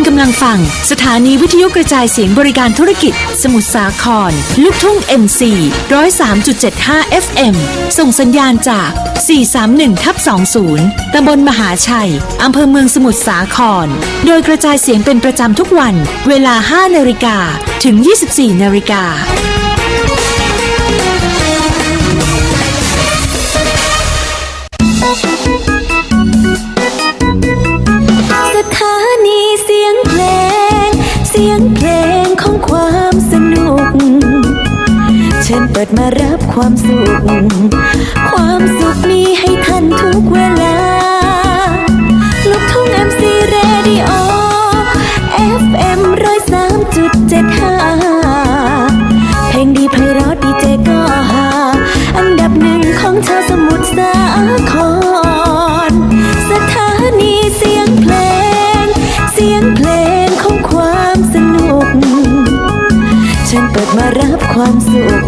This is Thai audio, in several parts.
คุณกำลังฟัง สถานีวิทยุกระจายเสียงบริการธุรกิจ สมุทรสาคร ลูกทุ่ง MC 103.75 FM ส่งสัญญาณจาก 431ทับ20 ตำบลมหาชัย อำเภอเมืองสมุทรสาคร โดยกระจายเสียงเป็นประจำทุกวัน เวลา 5นาฬิกาถึง 24นาฬิกาสถาน เสียงเพลง เสียงเพลงของความสนุก เชิญเปิดมารับความสุข ความสุขมีให้ท่านทุกเวลา ลูกทุ่ง MC Radio FM ร้อยสามจุดเจ็ดห้าเพลงดีไพเราะดีเจก็หา อันดับหนึ่งของชาวสมุทรสาคร ความสุข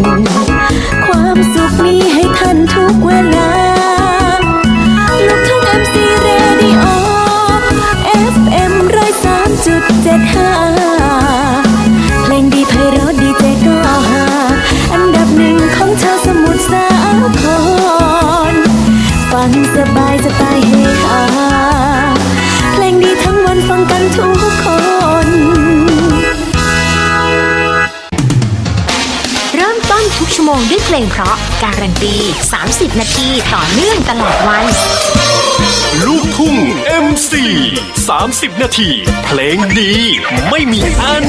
ความสุขมีให้ท่านทุกเวลาลูกทุ่ง MC Radio FM ร้อยสามจุดเจ็ดห้าเพลงดีไพเราะดีเจก็หา อันดับหนึ่งของชาวสมุทรสาคร ฟังสบายสไตล์เฮฮาเพลงดีทั้งวันฟังกันทุกคน ชั่วโมงด้วยเพลงเพราะการันตี 30 นาทีต่อเนื่องตลอดวัน ลูกทุ่ง MC 30 นาที เพลงดี ไม่มีอัน